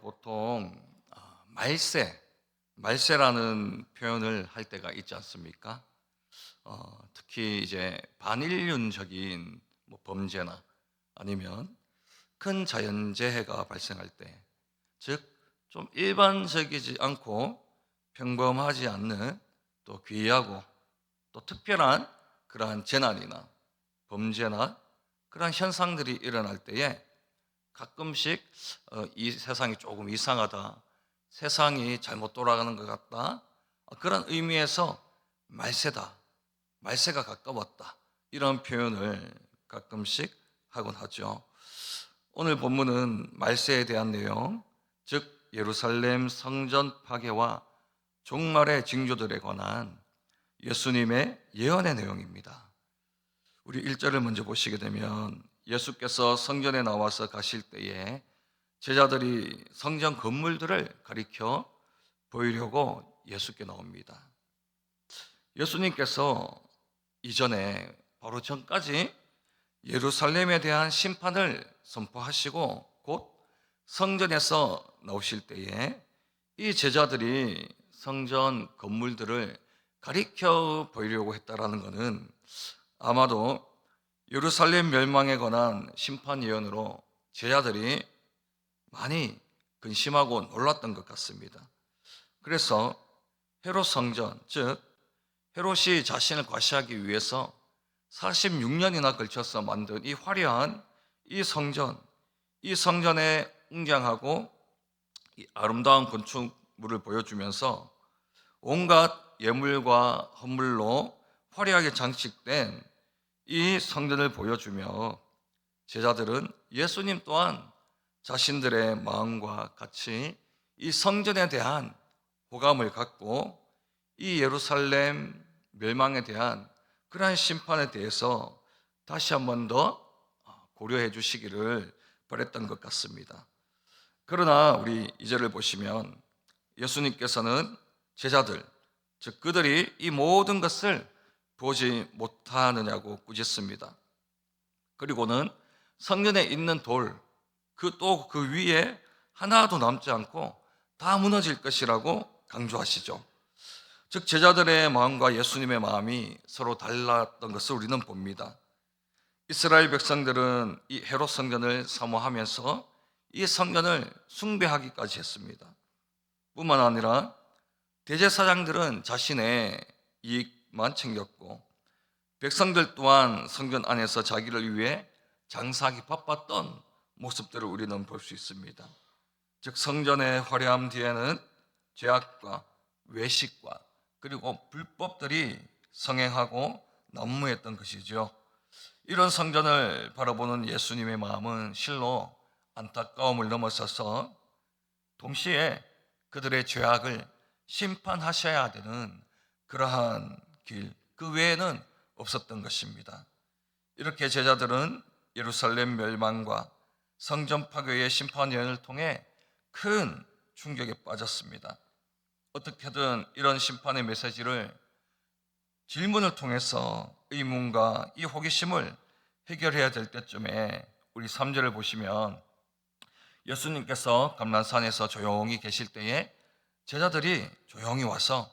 보통 아, 말세, 말세라는 표현을 할 때가 있지 않습니까? 어, 특히 이제 반인륜적인 뭐 범죄나 아니면 큰 자연재해가 발생할 때, 즉 좀 일반적이지 않고 평범하지 않는 또 귀하고 또 특별한 그러한 재난이나 범죄나 그러한 현상들이 일어날 때에 가끔씩 어, 이 세상이 조금 이상하다, 세상이 잘못 돌아가는 것 같다 어, 그런 의미에서 말세다, 말세가 가까웠다 이런 표현을 가끔씩 하곤 하죠. 오늘 본문은 말세에 대한 내용, 즉 예루살렘 성전 파괴와 종말의 징조들에 관한 예수님의 예언의 내용입니다. 우리 1절을 먼저 보시게 되면 예수께서 성전에 나와서 가실 때에 제자들이 성전 건물들을 가리켜 보이려고 예수께 나옵니다. 예수님께서 이전에 바로 전까지 예루살렘에 대한 심판을 선포하시고 곧 성전에서 나오실 때에 이 제자들이 성전 건물들을 가리켜 보이려고 했다라는 것은 아마도 예루살렘 멸망에 관한 심판 예언으로 제자들이 많이 근심하고 놀랐던 것 같습니다. 그래서 헤롯 성전, 즉 헤롯이 자신을 과시하기 위해서 46년이나 걸쳐서 만든 이 화려한 이 성전, 이 성전에 웅장하고 이 아름다운 건축물을 보여주면서 온갖 예물과 헌물로 화려하게 장식된 이 성전을 보여주며 제자들은 예수님 또한 자신들의 마음과 같이 이 성전에 대한 호감을 갖고 이 예루살렘 멸망에 대한 그러한 심판에 대해서 다시 한 번 더 고려해 주시기를 바랬던 것 같습니다. 그러나 우리 이절을 보시면 예수님께서는 제자들, 즉 그들이 이 모든 것을 보지 못하느냐고 꾸짖습니다. 그리고는 성전에 있는 돌, 그또그 위에 하나도 남지 않고 다 무너질 것이라고 강조하시죠. 즉 제자들의 마음과 예수님의 마음이 서로 달랐던 것을 우리는 봅니다. 이스라엘 백성들은 이 헤롯 성전을 사모하면서 이 성전을 숭배하기까지 했습니다. 뿐만 아니라 대제사장들은 자신의 이익 만 챙겼고 백성들 또한 성전 안에서 자기를 위해 장사하기 바빴던 모습들을 우리는 볼 수 있습니다. 즉 성전의 화려함 뒤에는 죄악과 외식과 그리고 불법들이 성행하고 난무했던 것이죠. 이런 성전을 바라보는 예수님의 마음은 실로 안타까움을 넘어서서 동시에 그들의 죄악을 심판하셔야 되는 그러한 길, 그 외에는 없었던 것입니다. 이렇게 제자들은 예루살렘 멸망과 성전 파괴의 심판 예언을 통해 큰 충격에 빠졌습니다. 어떻게든 이런 심판의 메시지를 질문을 통해서 의문과 이 호기심을 해결해야 될 때쯤에 우리 3절을 보시면 예수님께서 감난산에서 조용히 계실 때에 제자들이 조용히 와서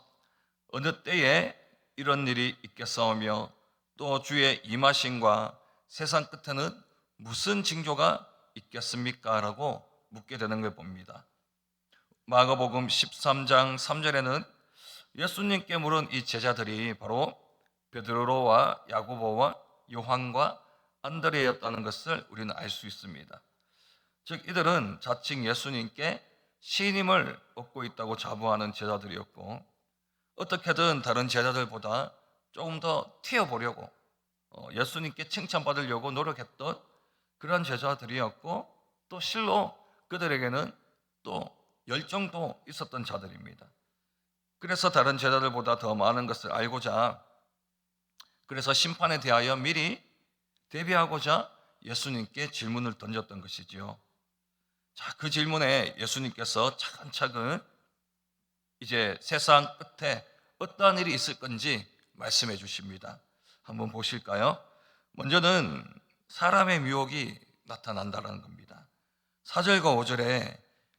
어느 때에 이런 일이 있겠사오며 또 주의 임하심과 세상 끝에는 무슨 징조가 있겠습니까? 라고 묻게 되는 걸 봅니다. 마가복음 13장 3절에는 예수님께 물은 이 제자들이 바로 베드로와 야고보와 요한과 안드레였다는 것을 우리는 알 수 있습니다. 즉 이들은 자칭 예수님께 신임을 얻고 있다고 자부하는 제자들이었고 어떻게든 다른 제자들보다 조금 더 튀어보려고 어, 예수님께 칭찬받으려고 노력했던 그런 제자들이었고 또 실로 그들에게는 또 열정도 있었던 자들입니다. 그래서 다른 제자들보다 더 많은 것을 알고자 그래서 심판에 대하여 미리 대비하고자 예수님께 질문을 던졌던 것이지요. 자, 그 질문에 예수님께서 차근차근 이제 세상 끝에 어떠한 일이 있을 건지 말씀해 주십니다. 한번 보실까요? 먼저는 사람의 미혹이 나타난다는 겁니다. 4절과 5절에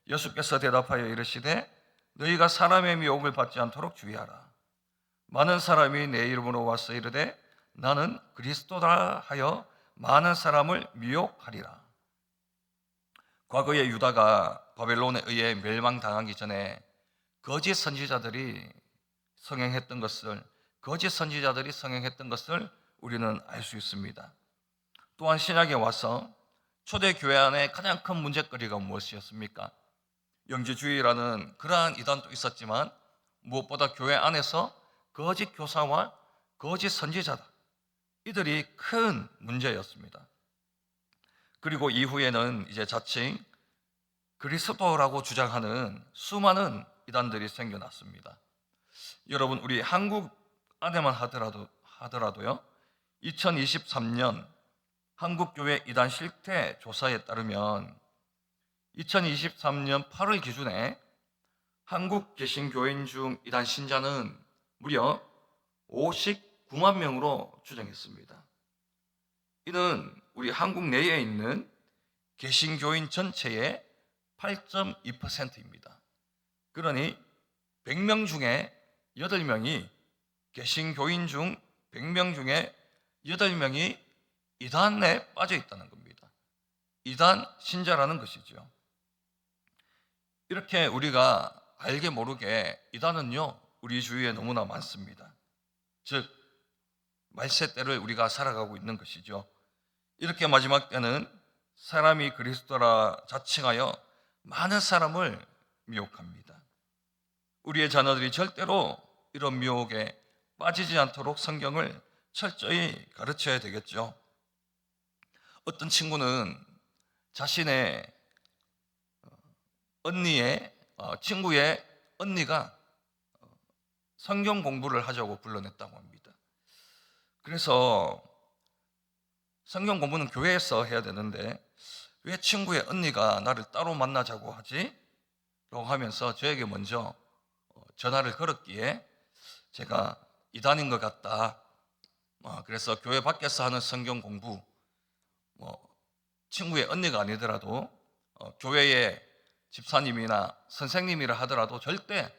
예수께서 대답하여 이르시되 너희가 사람의 미혹을 받지 않도록 주의하라. 많은 사람이 내 이름으로 와서 이르되 나는 그리스도다 하여 많은 사람을 미혹하리라. 과거에 유다가 바벨론에 의해 멸망당하기 전에 거짓 선지자들이 성행했던 것을 거짓 선지자들이 성행했던 것을 우리는 알 수 있습니다. 또한 신약에 와서 초대 교회 안에 가장 큰 문제거리가 무엇이었습니까? 영지주의라는 그러한 이단도 있었지만 무엇보다 교회 안에서 거짓 교사와 거짓 선지자다. 이들이 큰 문제였습니다. 그리고 이후에는 이제 자칭 그리스도라고 주장하는 수많은 이단들이 생겨났습니다. 여러분 우리 한국 안에만 하더라도 하더라도요. 2023년 한국교회 이단 실태 조사에 따르면 2023년 8월 기준에 한국 개신교인 중 이단 신자는 무려 59만 명으로 추정했습니다. 이는 우리 한국 내에 있는 개신교인 전체의 8.2%입니다. 그러니 100명 중에 8명이 개신교인 중 100명 중에 8명이 이단에 빠져 있다는 겁니다. 이단 신자라는 것이죠. 이렇게 우리가 알게 모르게 이단은요, 우리 주위에 너무나 많습니다. 즉, 말세 때를 우리가 살아가고 있는 것이죠. 이렇게 마지막 때는 사람이 그리스도라 자칭하여 많은 사람을 미혹합니다. 우리의 자녀들이 절대로 이런 미혹에 빠지지 않도록 성경을 철저히 가르쳐야 되겠죠. 어떤 친구는 자신의 언니의 어, 친구의 언니가 어, 성경 공부를 하자고 불러냈다고 합니다. 그래서 성경 공부는 교회에서 해야 되는데 왜 친구의 언니가 나를 따로 만나자고 하지? 라고 하면서 저에게 먼저 어, 전화를 걸었기에 제가 이단인 것 같다. 어, 그래서 교회 밖에서 하는 성경 공부, 뭐 친구의 언니가 아니더라도 어, 교회의 집사님이나 선생님이라 하더라도 절대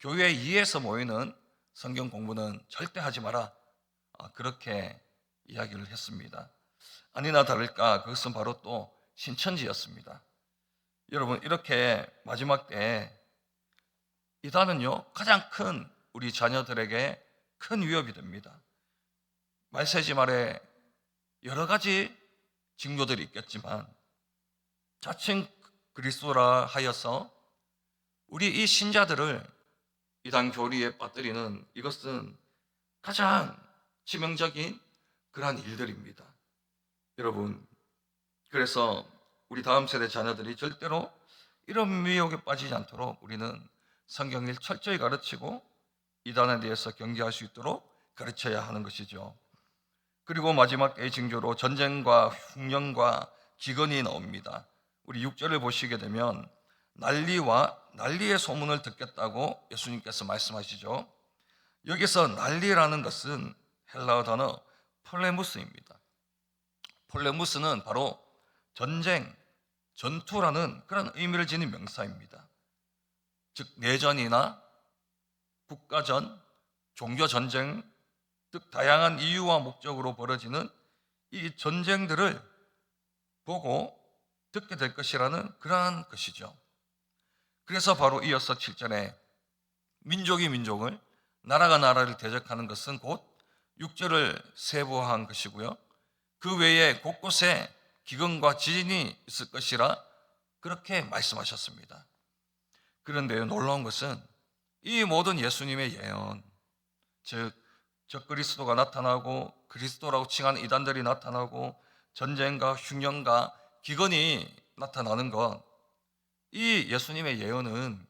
교회 이에서 모이는 성경 공부는 절대 하지 마라. 아, 그렇게 이야기를 했습니다. 아니나 다를까 그것은 바로 또 신천지였습니다. 여러분 이렇게 마지막 때 이단은요 가장 큰 우리 자녀들에게 큰 위협이 됩니다. 말세지 말에 여러 가지 징조들이 있겠지만 자칭 그리스도라 하여서 우리 이 신자들을 이단 교리에 빠뜨리는 이것은 가장 치명적인 그러한 일들입니다. 여러분, 그래서 우리 다음 세대 자녀들이 절대로 이런 미혹에 빠지지 않도록 우리는 성경을 철저히 가르치고 이단에 대해서 경계할 수 있도록 가르쳐야 하는 것이죠. 그리고 마지막 때의 징조로 전쟁과 흉년과 기근이 나옵니다. 우리 6절을 보시게 되면 난리와 난리의 소문을 듣겠다고 예수님께서 말씀하시죠. 여기서 난리라는 것은 헬라어 단어 폴레무스입니다. 폴레무스는 바로 전쟁, 전투라는 그런 의미를 지닌 명사입니다. 즉 내전이나 국가전, 종교전쟁 등 다양한 이유와 목적으로 벌어지는 이 전쟁들을 보고 듣게 될 것이라는 그러한 것이죠. 그래서 바로 이어서 7절에 민족이 민족을 나라가 나라를 대적하는 것은 곧 6절을 세부한 것이고요. 그 외에 곳곳에 기근과 지진이 있을 것이라 그렇게 말씀하셨습니다. 그런데 놀라운 것은 이 모든 예수님의 예언, 즉, 적 그리스도가 나타나고 그리스도라고 칭하는 이단들이 나타나고 전쟁과 흉년과 기근이 나타나는 것, 이 예수님의 예언은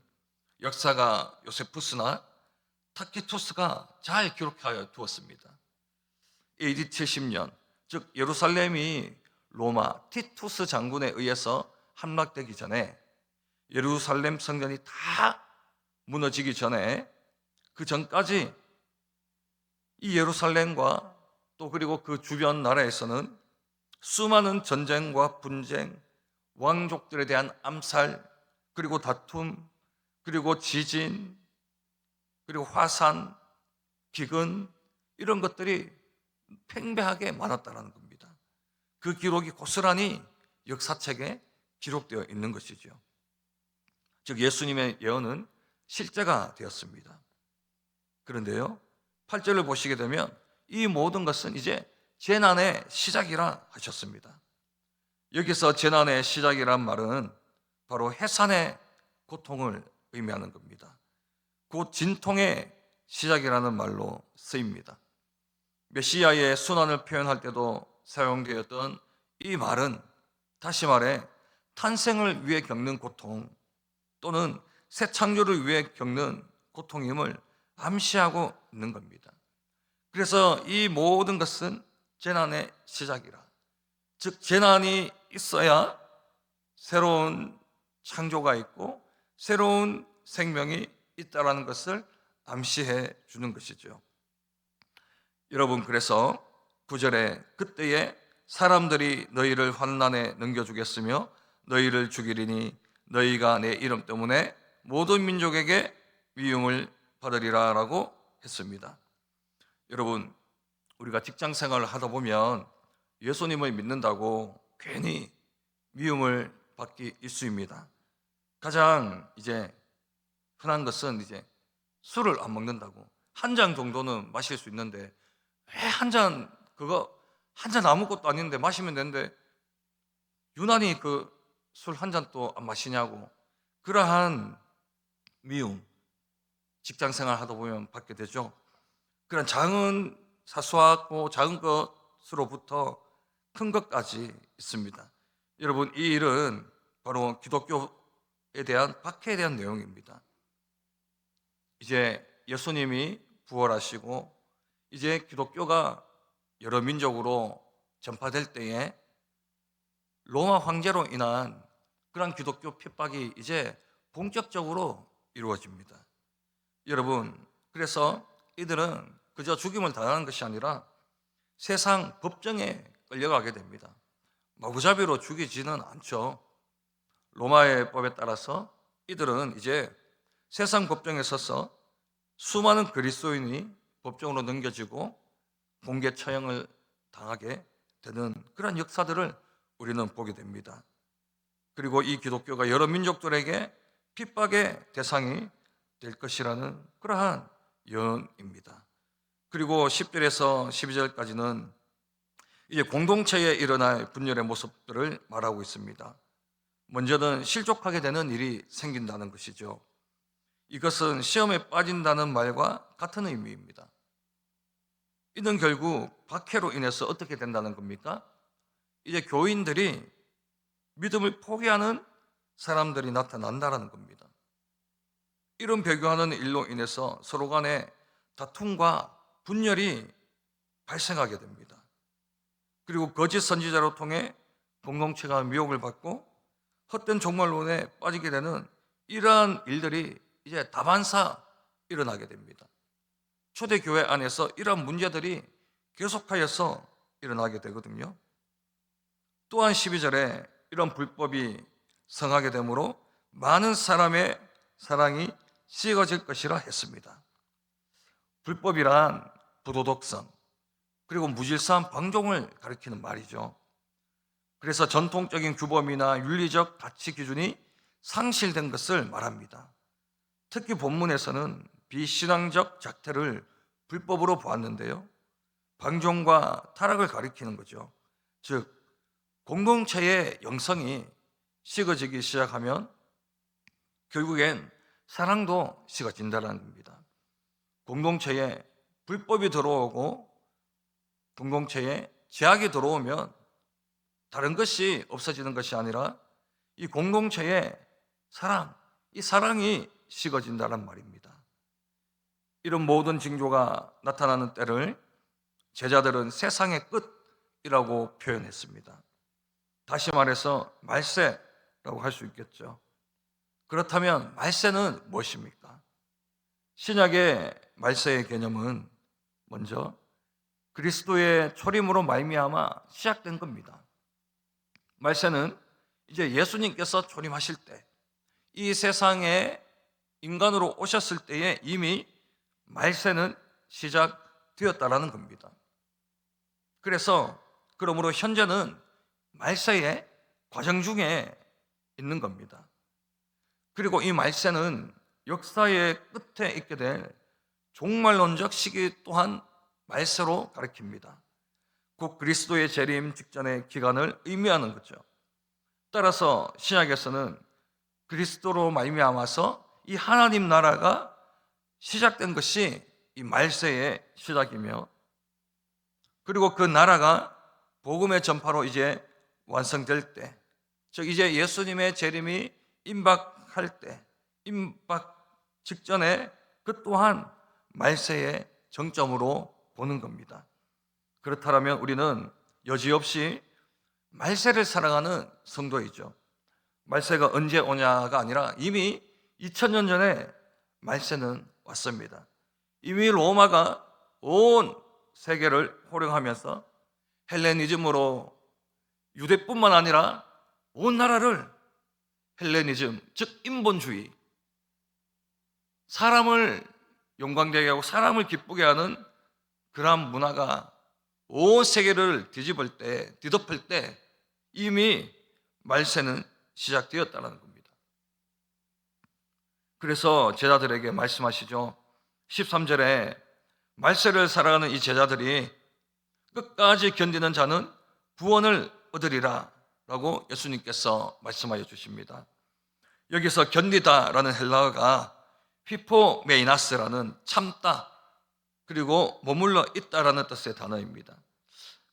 역사가 요세푸스나 타키투스가 잘 기록하여 두었습니다. AD 70년, 즉 예루살렘이 로마 티투스 장군에 의해서 함락되기 전에 예루살렘 성전이 다 무너지기 전에 그 전까지 이 예루살렘과 또 그리고 그 주변 나라에서는 수많은 전쟁과 분쟁, 왕족들에 대한 암살, 그리고 다툼, 그리고 지진, 그리고 화산, 기근 이런 것들이 팽배하게 많았다는 겁니다. 그 기록이 고스란히 역사책에 기록되어 있는 것이죠. 즉 예수님의 예언은 실제가 되었습니다. 그런데요. 8절을 보시게 되면 이 모든 것은 이제 재난의 시작이라 하셨습니다. 여기서 재난의 시작이란 말은 바로 해산의 고통을 의미하는 겁니다. 곧 진통의 시작이라는 말로 쓰입니다. 메시아의 순환을 표현할 때도 사용되었던 이 말은 다시 말해 탄생을 위해 겪는 고통 또는 새 창조를 위해 겪는 고통임을 암시하고 있는 겁니다. 그래서 이 모든 것은 재난의 시작이라. 즉 재난이 있어야 새로운 창조가 있고 새로운 생명이 있다라는 것을 암시해 주는 것이죠. 여러분 그래서 구절에 그때에 사람들이 너희를 환난에 넘겨주겠으며 너희를 죽이리니 너희가 내 이름 때문에 모든 민족에게 위용을 받으리라라고 했습니다. 여러분 우리가 직장 생활을 하다 보면 예수님을 믿는다고 괜히 미움을 받기 일수입니다. 가장 이제 흔한 것은 이제 술을 안 먹는다고 한 잔 정도는 마실 수 있는데 왜 한 잔 그거 한 잔 아무것도 아닌데 마시면 되는데 유난히 그 술 한 잔 또 안 마시냐고 그러한 미움 직장 생활 하다 보면 받게 되죠. 그런 작은 사소하고 작은 것으로부터 큰 것까지 있습니다. 여러분 이 일은 바로 기독교에 대한 박해에 대한 내용입니다. 이제 예수님이 부활하시고 이제 기독교가 여러 민족으로 전파될 때에 로마 황제로 인한 그런 기독교 핍박이 이제 본격적으로 이루어집니다. 여러분, 그래서 이들은 그저 죽임을 당하는 것이 아니라 세상 법정에 끌려가게 됩니다. 마구잡이로 죽이지는 않죠. 로마의 법에 따라서 이들은 이제 세상 법정에 서서 수많은 그리스도인이 법정으로 넘겨지고 공개 처형을 당하게 되는 그런 역사들을 우리는 보게 됩니다. 그리고 이 기독교가 여러 민족들에게 핍박의 대상이 될 것이라는 그러한 예언입니다. 그리고 10절에서 12절까지는 이제 공동체에 일어날 분열의 모습들을 말하고 있습니다. 먼저는 실족하게 되는 일이 생긴다는 것이죠. 이것은 시험에 빠진다는 말과 같은 의미입니다. 이는 결국 박해로 인해서 어떻게 된다는 겁니까? 이제 교인들이 믿음을 포기하는 사람들이 나타난다는 겁니다. 이런 배교하는 일로 인해서 서로 간에 다툼과 분열이 발생하게 됩니다. 그리고 거짓 선지자로 통해 공동체가 미혹을 받고 헛된 종말론에 빠지게 되는 이러한 일들이 이제 다반사 일어나게 됩니다. 초대교회 안에서 이러한 문제들이 계속하여서 일어나게 되거든요. 또한 12절에 이런 불법이 성하게 되므로 많은 사람의 사랑이 식어질 것이라 했습니다. 불법이란 부도덕성, 그리고 무질서한 방종을 가리키는 말이죠. 그래서 전통적인 규범이나 윤리적 가치 기준이 상실된 것을 말합니다. 특히 본문에서는 비신앙적 작태를 불법으로 보았는데요. 방종과 타락을 가리키는 거죠. 즉, 공동체의 영성이 식어지기 시작하면 결국엔 사랑도 식어진다는 겁니다. 공동체에 불법이 들어오고 공동체에 제약이 들어오면 다른 것이 없어지는 것이 아니라 이 공동체의 사랑, 이 사랑이 식어진다는 말입니다. 이런 모든 징조가 나타나는 때를 제자들은 세상의 끝이라고 표현했습니다. 다시 말해서 말세라고 할 수 있겠죠. 그렇다면 말세는 무엇입니까? 신약의 말세의 개념은 먼저 그리스도의 초림으로 말미암아 시작된 겁니다. 말세는 이제 예수님께서 초림하실 때 이 세상에 인간으로 오셨을 때에 이미 말세는 시작되었다라는 겁니다. 그래서 그러므로 현재는 말세의 과정 중에 있는 겁니다. 그리고 이 말세는 역사의 끝에 있게 될 종말론적 시기 또한 말세로 가리킵니다. 곧 그리스도의 재림 직전의 기간을 의미하는 거죠. 따라서 신약에서는 그리스도로 말미암아서 이 하나님 나라가 시작된 것이 이 말세의 시작이며 그리고 그 나라가 복음의 전파로 이제 완성될 때, 즉 이제 예수님의 재림이 임박할 때, 임박 직전에 그 또한 말세의 정점으로 보는 겁니다. 그렇다면 우리는 여지없이 말세를 살아가는 성도이죠. 말세가 언제 오냐가 아니라 이미 2000년 전에 말세는 왔습니다. 이미 로마가 온 세계를 호령하면서 헬레니즘으로 유대뿐만 아니라 온 나라를 헬레니즘, 즉 인본주의, 사람을 영광되게 하고 사람을 기쁘게 하는 그러한 문화가 온 세계를 뒤집을 때, 뒤덮을 때 이미 말세는 시작되었다는 겁니다. 그래서 제자들에게 말씀하시죠. 13절에 말세를 살아가는 이 제자들이 끝까지 견디는 자는 구원을 얻으리라 라고 예수님께서 말씀하여 주십니다. 여기서 견디다 라는 헬라어가 피포메이나스라는 참다 그리고 머물러 있다라는 뜻의 단어입니다.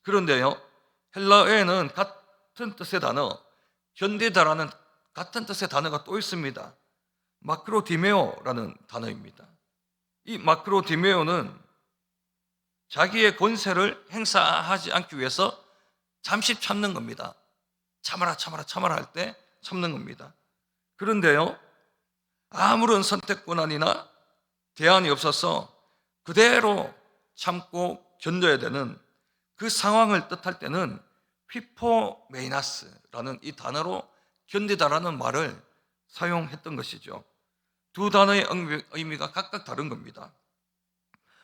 그런데요, 헬라어에는 같은 뜻의 단어, 견디다라는 같은 뜻의 단어가 또 있습니다. 마크로디메오라는 단어입니다. 이 마크로디메오는 자기의 권세를 행사하지 않기 위해서 잠시 참는 겁니다. 참아라, 참아라, 참아라 할 때 참는 겁니다. 그런데요, 아무런 선택 권한이나 대안이 없어서 그대로 참고 견뎌야 되는 그 상황을 뜻할 때는 피포메이나스라는 이 단어로 견디다라는 말을 사용했던 것이죠. 두 단어의 의미가 각각 다른 겁니다.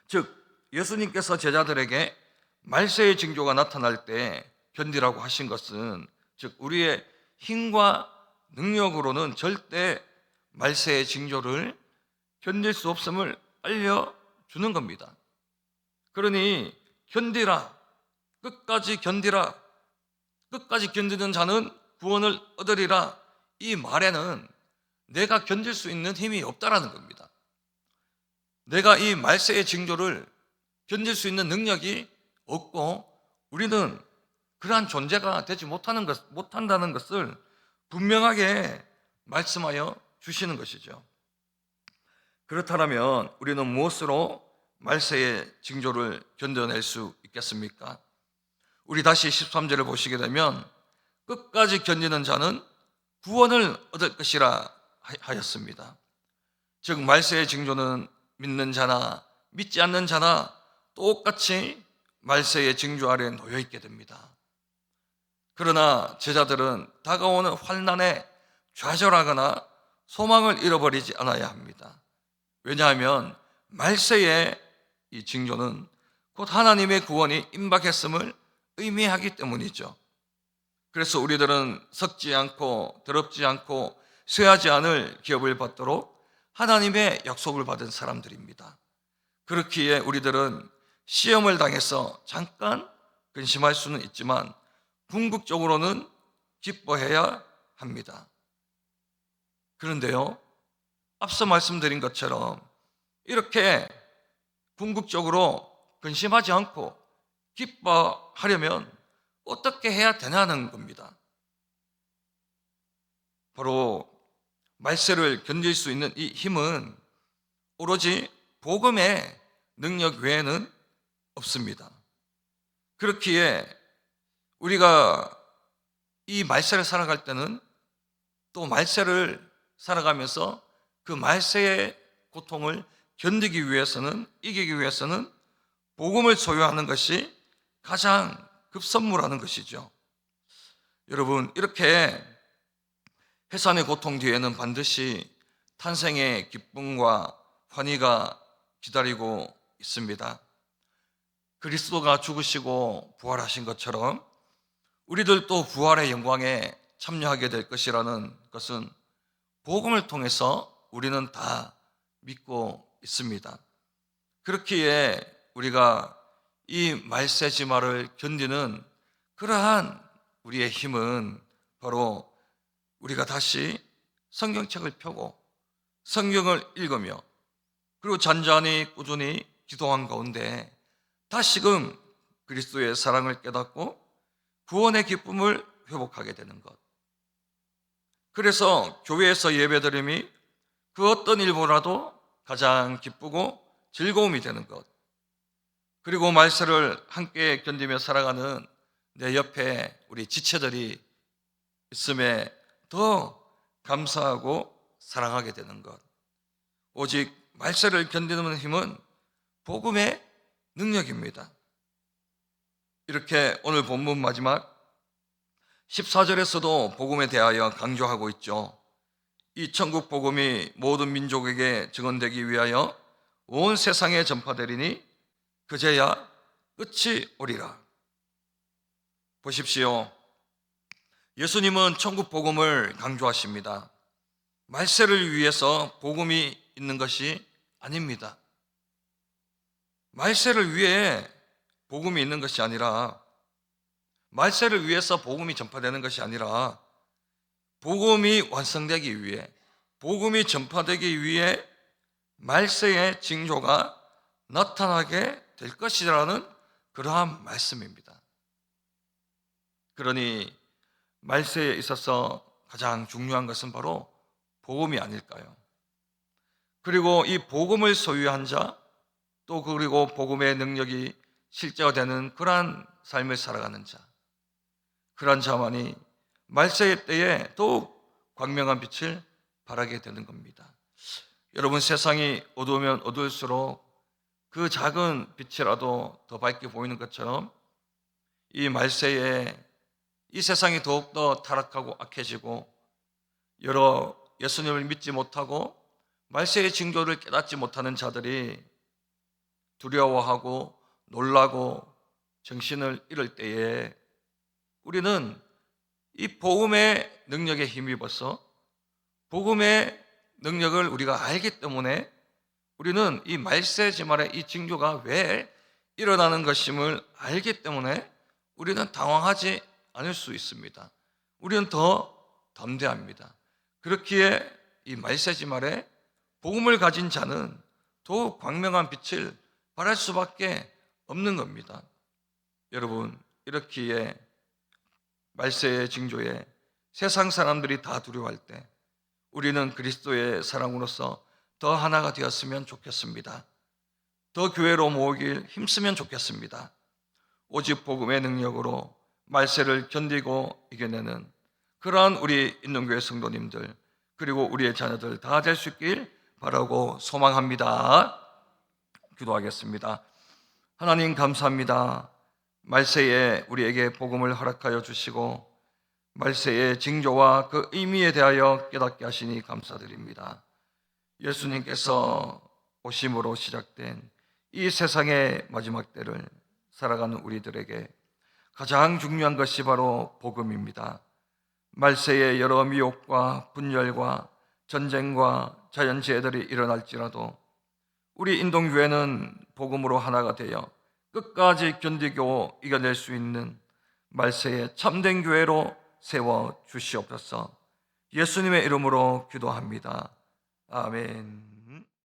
즉, 예수님께서 제자들에게 말세의 징조가 나타날 때 견디라고 하신 것은 즉 우리의 힘과 능력으로는 절대 말세의 징조를 견딜 수 없음을 알려주는 겁니다. 그러니 견디라, 끝까지 견디라, 끝까지 견디는 자는 구원을 얻으리라 이 말에는 내가 견딜 수 있는 힘이 없다라는 겁니다. 내가 이 말세의 징조를 견딜 수 있는 능력이 없고 우리는 그러한 존재가 되지 못하는 것, 못한다는 것을 분명하게 말씀하여 주시는 것이죠. 그렇다면 우리는 무엇으로 말세의 징조를 견뎌낼 수 있겠습니까? 우리 다시 13절을 보시게 되면 끝까지 견디는 자는 구원을 얻을 것이라 하였습니다. 즉 말세의 징조는 믿는 자나 믿지 않는 자나 똑같이 말세의 징조 아래 놓여 있게 됩니다. 그러나 제자들은 다가오는 환난에 좌절하거나 소망을 잃어버리지 않아야 합니다. 왜냐하면 말세의 이 징조는 곧 하나님의 구원이 임박했음을 의미하기 때문이죠. 그래서 우리들은 섞지 않고 더럽지 않고 쇠하지 않을 기업을 받도록 하나님의 약속을 받은 사람들입니다. 그렇기에 우리들은 시험을 당해서 잠깐 근심할 수는 있지만 궁극적으로는 기뻐해야 합니다. 그런데요, 앞서 말씀드린 것처럼 이렇게 궁극적으로 근심하지 않고 기뻐하려면 어떻게 해야 되냐는 겁니다. 바로 말세를 견딜 수 있는 이 힘은 오로지 복음의 능력 외에는 없습니다. 그렇기에 우리가 이 말세를 살아갈 때는 또 말세를 살아가면서 그 말세의 고통을 견디기 위해서는 이기기 위해서는 복음을 소유하는 것이 가장 급선무라는 것이죠. 여러분 이렇게 해산의 고통 뒤에는 반드시 탄생의 기쁨과 환희가 기다리고 있습니다. 그리스도가 죽으시고 부활하신 것처럼 우리들도 부활의 영광에 참여하게 될 것이라는 것은 복음을 통해서 우리는 다 믿고 있습니다. 그렇기에 우리가 이 말세지마를 견디는 그러한 우리의 힘은 바로 우리가 다시 성경책을 펴고 성경을 읽으며 그리고 잔잔히 꾸준히 기도한 가운데 다시금 그리스도의 사랑을 깨닫고 구원의 기쁨을 회복하게 되는 것. 그래서 교회에서 예배드림이 그 어떤 일보라도 가장 기쁘고 즐거움이 되는 것. 그리고 말세를 함께 견디며 살아가는 내 옆에 우리 지체들이 있음에 더 감사하고 사랑하게 되는 것. 오직 말세를 견디는 힘은 복음의 능력입니다. 이렇게 오늘 본문 마지막 14절에서도 복음에 대하여 강조하고 있죠. 이 천국 복음이 모든 민족에게 증언되기 위하여 온 세상에 전파되리니 그제야 끝이 오리라. 보십시오. 예수님은 천국 복음을 강조하십니다. 말세를 위해서 복음이 있는 것이 아닙니다. 말세를 위해 복음이 있는 것이 아니라 말세를 위해서 복음이 전파되는 것이 아니라 복음이 완성되기 위해 복음이 전파되기 위해 말세의 징조가 나타나게 될 것이라는 그러한 말씀입니다. 그러니 말세에 있어서 가장 중요한 것은 바로 복음이 아닐까요? 그리고 이 복음을 소유한 자, 또 그리고 복음의 능력이 실제가 되는 그러한 삶을 살아가는 자, 그러한 자만이 말세의 때에 더욱 광명한 빛을 발하게 되는 겁니다. 여러분 세상이 어두우면 어두울수록 그 작은 빛이라도 더 밝게 보이는 것처럼 이 말세에 이 세상이 더욱더 타락하고 악해지고 여러 예수님을 믿지 못하고 말세의 징조를 깨닫지 못하는 자들이 두려워하고 놀라고 정신을 잃을 때에 우리는 이 복음의 능력에 힘입어서 복음의 능력을 우리가 알기 때문에 우리는 이 말세 지말의 이 징조가 왜 일어나는 것임을 알기 때문에 우리는 당황하지 않을 수 있습니다. 우리는 더 담대합니다. 그렇기에 이 말세 지말에 복음을 가진 자는 더욱 광명한 빛을 발할 수밖에 없는 겁니다. 여러분, 이렇기에 말세의 징조에 세상 사람들이 다 두려워할 때 우리는 그리스도의 사랑으로서 더 하나가 되었으면 좋겠습니다. 더 교회로 모으길 힘쓰면 좋겠습니다. 오직 복음의 능력으로 말세를 견디고 이겨내는 그러한 우리 있는교회 성도님들 그리고 우리의 자녀들 다 될 수 있길 바라고 소망합니다. 기도하겠습니다. 하나님 감사합니다. 말세에 우리에게 복음을 허락하여 주시고 말세의 징조와 그 의미에 대하여 깨닫게 하시니 감사드립니다. 예수님께서 오심으로 시작된 이 세상의 마지막 때를 살아가는 우리들에게 가장 중요한 것이 바로 복음입니다. 말세의 여러 미혹과 분열과 전쟁과 자연재해들이 일어날지라도 우리 인동교회는 복음으로 하나가 되어 끝까지 견디고 이겨낼 수 있는 말세의 참된 교회로 세워 주시옵소서. 예수님의 이름으로 기도합니다. 아멘.